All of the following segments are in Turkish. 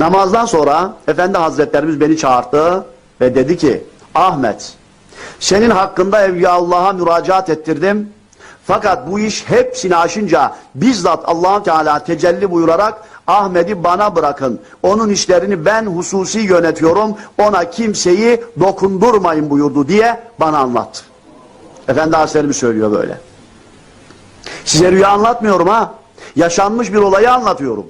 Namazdan sonra Efendi Hazretlerimiz beni çağırdı ve dedi ki Ahmet senin hakkında Evliya Allah'a müracaat ettirdim. Fakat bu iş hepsini aşınca bizzat allah Teala tecelli buyurarak Ahmet'i bana bırakın. Onun işlerini ben hususi yönetiyorum. Ona kimseyi dokundurmayın buyurdu diye bana anlattı. Efendi Hazretlerimiz söylüyor böyle. Size rüya anlatmıyorum ha. Yaşanmış bir olayı anlatıyorum.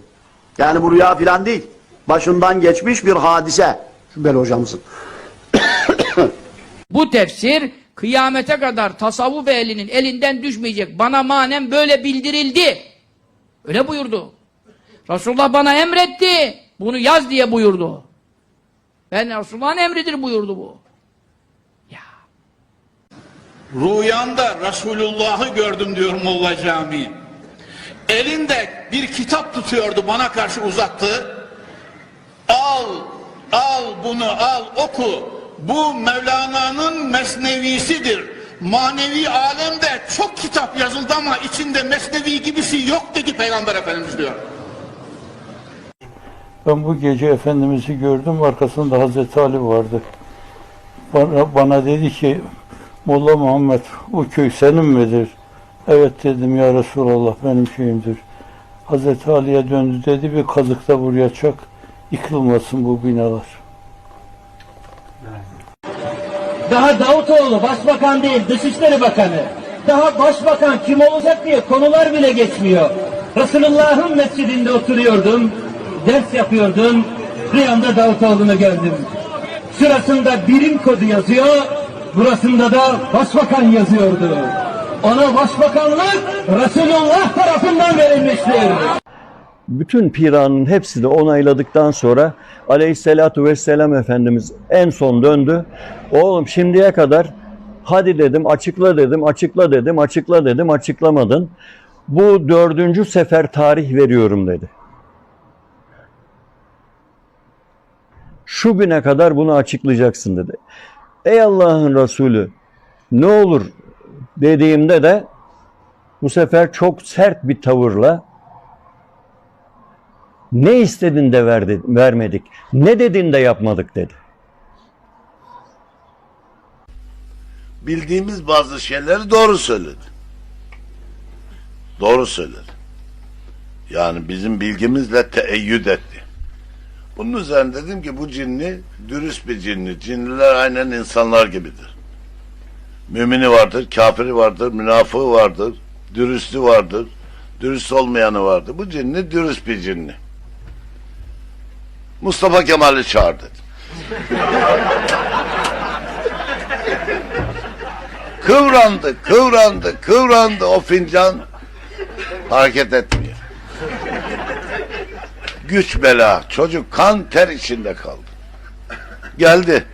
Yani bu rüya filan değil. Başından geçmiş bir hadise. Şüpheli hocamızın. Bu tefsir kıyamete kadar tasavvuf ehlinin elinden düşmeyecek. Bana manen böyle bildirildi. Öyle buyurdu. Resulullah bana emretti. Bunu yaz diye buyurdu. Ben Resulullah'ın emridir buyurdu bu. Ya. Rüyamda Resulullah'ı gördüm diyor Molla Camii. Elinde bir kitap tutuyordu bana karşı uzattı. Al, al bunu al oku. Bu Mevlana'nın mesnevisidir. Manevi alemde çok kitap yazıldı ama içinde mesnevi gibisi yok dedi Peygamber Efendimiz diyor. Ben bu gece Efendimiz'i gördüm, arkasında Hazreti Ali vardı. Bana, bana dedi ki, Molla Muhammed, o köy senin midir? Evet dedim, ya Resulallah benim şeyimdir. Hazreti Ali'ye döndü dedi, bir kazık da buraya çak, yıkılmasın bu binalar. Daha Davutoğlu başbakan değil Dışişleri Bakanı. Daha başbakan kim olacak diye konular bile geçmiyor. Resulullah'ın mescidinde oturuyordum. Ders yapıyordum. Rüyamda Davutoğlu'nu gördüm. Sırasında birim kodu yazıyor. Burasında da başbakan yazıyordu. Ona başbakanlık Resulullah tarafından verilmiştir. Bütün piranın hepsi de onayladıktan sonra aleyhissalatu vesselam Efendimiz en son döndü. Oğlum şimdiye kadar hadi dedim açıkla dedim açıkla dedim açıkla dedim açıklamadın. Bu dördüncü sefer tarih veriyorum dedi. Şu güne kadar bunu açıklayacaksın dedi. Ey Allah'ın Resulü ne olur dediğimde de bu sefer çok sert bir tavırla ne istedin de verdi, vermedik. Ne dedin de yapmadık dedi. bildiğimiz bazı şeyleri doğru söyledi. Doğru söyledi. Yani bizim bilgimizle teeyyüd etti. Bunun üzerine dedim ki bu cinni dürüst bir cinni. Cinliler aynen insanlar gibidir. Mümini vardır, kafiri vardır, münafığı vardır, dürüstü vardır, dürüst olmayanı vardır. Bu cinni dürüst bir cinni. Mustafa Kemal'i çağır dedim. Kıvrandı, kıvrandı, kıvrandı o fincan hareket etmiyor. Güç bela, çocuk kan ter içinde kaldı. Geldi.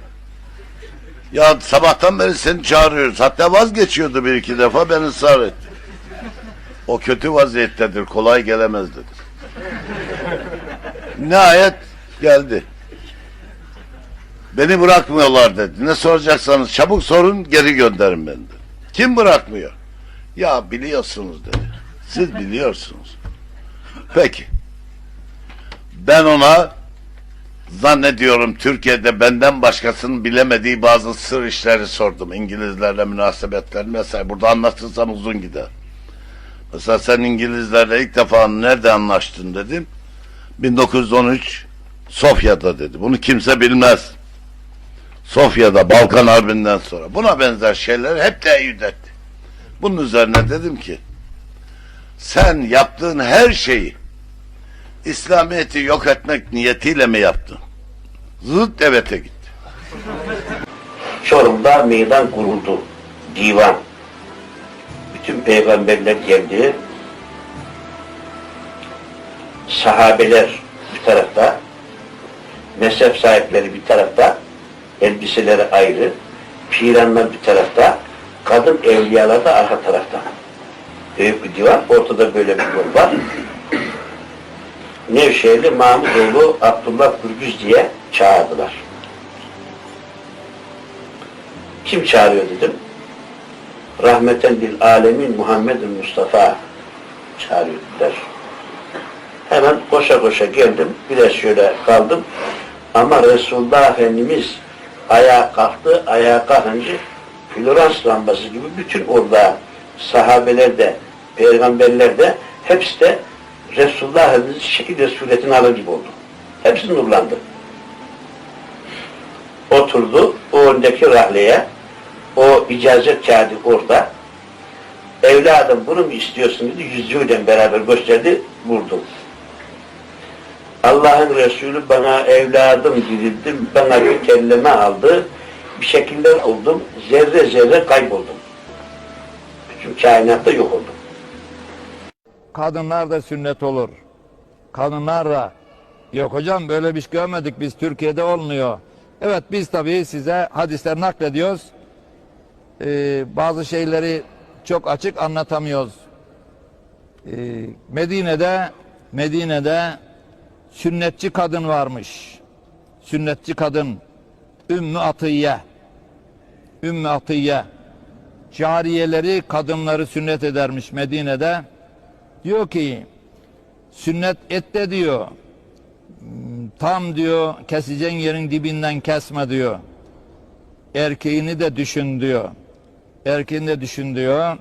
Ya sabahtan beri seni çağırıyoruz. Hatta vazgeçiyordu bir iki defa ben ısrar ettim. O kötü vaziyettedir, kolay gelemez dedim. Nihayet geldi. Beni bırakmıyorlar dedi. Ne soracaksanız çabuk sorun geri gönderin beni dedi. Kim bırakmıyor? Ya biliyorsunuz dedi. Siz biliyorsunuz. Peki. Ben ona zannediyorum Türkiye'de benden başkasının bilemediği bazı sır işleri sordum. İngilizlerle münasebetler mesela burada anlatırsam uzun gider. Mesela sen İngilizlerle ilk defa nerede anlaştın dedim. 1913 Sofya'da dedi. Bunu kimse bilmez. Sofya'da Balkan Harbi'nden sonra. Buna benzer şeyler hep teyit etti. Bunun üzerine dedim ki sen yaptığın her şeyi İslamiyet'i yok etmek niyetiyle mi yaptın? Zıt devlete gitti. Çorum'da meydan kuruldu. Divan. Bütün peygamberler geldi. Sahabeler bir tarafta, mezhep sahipleri bir tarafta, elbiseleri ayrı, piranlar bir tarafta, kadın evliyalar da arka tarafta. Büyük bir divan, ortada böyle bir yol var. Nevşehirli Mahmudoğlu Abdullah Gürgüz diye çağırdılar. Kim çağırıyor dedim. Rahmeten lil alemin Muhammedun Mustafa çağırıyor dediler. Hemen koşa koşa geldim. Biraz şöyle kaldım. Ama Resulullah Efendimiz ayağa kalktı. Ayağa kalkınca Florans lambası gibi bütün orada sahabeler de, peygamberler de hepsi de Resulullah Efendimiz'in şekil ve suretini alır gibi oldu. Hepsi nurlandı. Oturdu o öndeki rahleye, o icazet kağıdı orada. Evladım bunu mu istiyorsun dedi, yüzüğüyle beraber gösterdi, vurdum. Allah'ın Resulü bana evladım dedi, bana bir kelleme aldı, bir şekilde oldum, zerre zerre kayboldum. Bütün kainatta yok oldum. kadınlar da sünnet olur. Kadınlar da yok hocam böyle bir şey görmedik biz Türkiye'de olmuyor. Evet biz tabii size hadisler naklediyoruz. Ee, bazı şeyleri çok açık anlatamıyoruz. Ee, Medine'de Medine'de sünnetçi kadın varmış. Sünnetçi kadın Ümmü Atiye. Ümmü Atiye. Cariyeleri kadınları sünnet edermiş Medine'de. Diyor ki sünnet ette diyor tam diyor keseceğin yerin dibinden kesme diyor. Erkeğini de düşün diyor. Erkeğini de düşün diyor.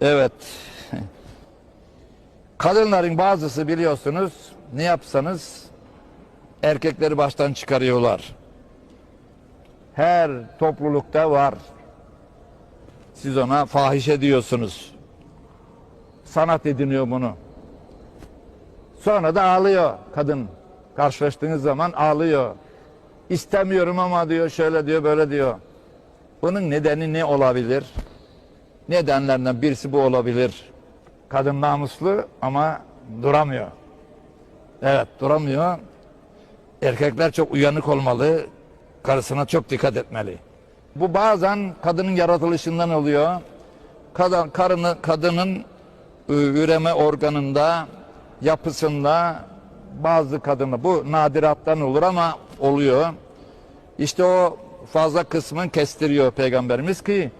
Evet. Kadınların bazısı biliyorsunuz ne yapsanız erkekleri baştan çıkarıyorlar. Her toplulukta var. Siz ona fahişe diyorsunuz sanat ediniyor bunu. Sonra da ağlıyor kadın. Karşılaştığınız zaman ağlıyor. İstemiyorum ama diyor şöyle diyor böyle diyor. Bunun nedeni ne olabilir? Nedenlerinden birisi bu olabilir. Kadın namuslu ama duramıyor. Evet duramıyor. Erkekler çok uyanık olmalı. Karısına çok dikkat etmeli. Bu bazen kadının yaratılışından oluyor. Kadın, karını, kadının ü- üreme organında, yapısında bazı kadını bu nadirattan olur ama oluyor. İşte o fazla kısmını kestiriyor peygamberimiz ki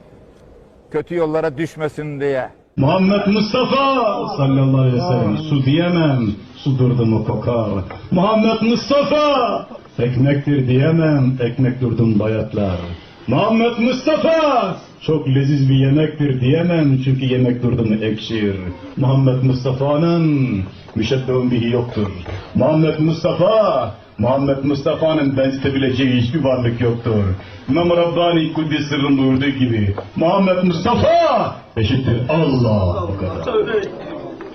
kötü yollara düşmesin diye. Muhammed Mustafa sallallahu aleyhi ve sellem su diyemem su durdu mu kokar. Muhammed Mustafa ekmektir diyemem ekmek durdum bayatlar. Muhammed Mustafa çok leziz bir yemektir diyemem çünkü yemek durdu mu ekşir. Muhammed Mustafa'nın müşebbehun bihi yoktur. Muhammed Mustafa Muhammed Mustafa'nın benzetebileceği hiçbir varlık yoktur. İmam Rabbani Kuddis Sırrın buyurduğu gibi Muhammed Mustafa eşittir Allah o kadar.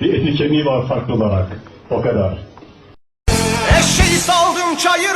Bir etni kemiği var farklı olarak o kadar. Eşeği saldım çayır